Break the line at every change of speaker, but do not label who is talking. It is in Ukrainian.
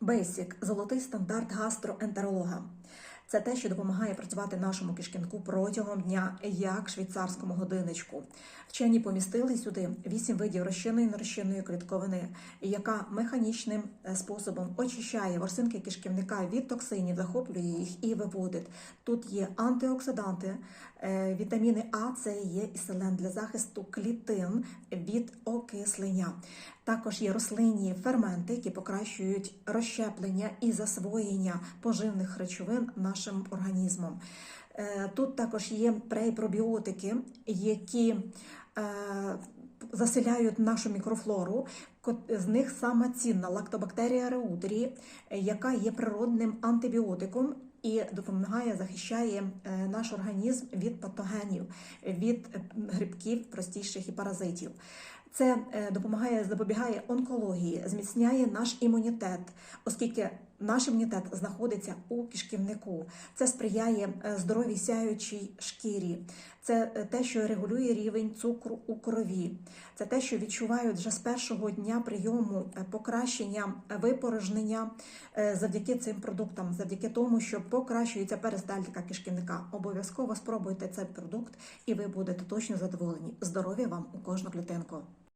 Basic – золотий стандарт гастроентеролога. Це те, що допомагає працювати нашому кишківнику протягом дня, як швейцарському годинничку. Вчені помістили сюди вісім видів розчинної і нерозчинної клітковини, яка механічним е, способом очищає ворсинки кишківника від токсинів, захоплює їх і виводить. Тут є антиоксиданти, е, вітаміни А, С, Е і селен для захисту клітин від окислення. Також є рослинні ферменти, які покращують розщеплення і засвоєння поживних речовин нашим організмом. Е, Тут також є прейпробіотики, які е, заселяють нашу мікрофлору. З них саме цінна лактобактерія реутері, е, яка є природним антибіотиком і допомагає, захищає е, наш організм від патогенів, від грибків простіших і паразитів. Це е, допомагає, запобігає онкології, зміцняє наш імунітет, оскільки наш імунітет знаходиться у кишківнику. Це сприяє е, здоровій сяючій шкірі. Це е, те, що регулює рівень цукру у крові. Це те, що відчувають вже з першого дня прийому покращення випорожнення завдяки цим продуктам, завдяки тому, що покращується перистальтика кишківника. Обов'язково спробуйте цей продукт, і ви будете точно задоволені. Здоров'я вам у кожну клітинку.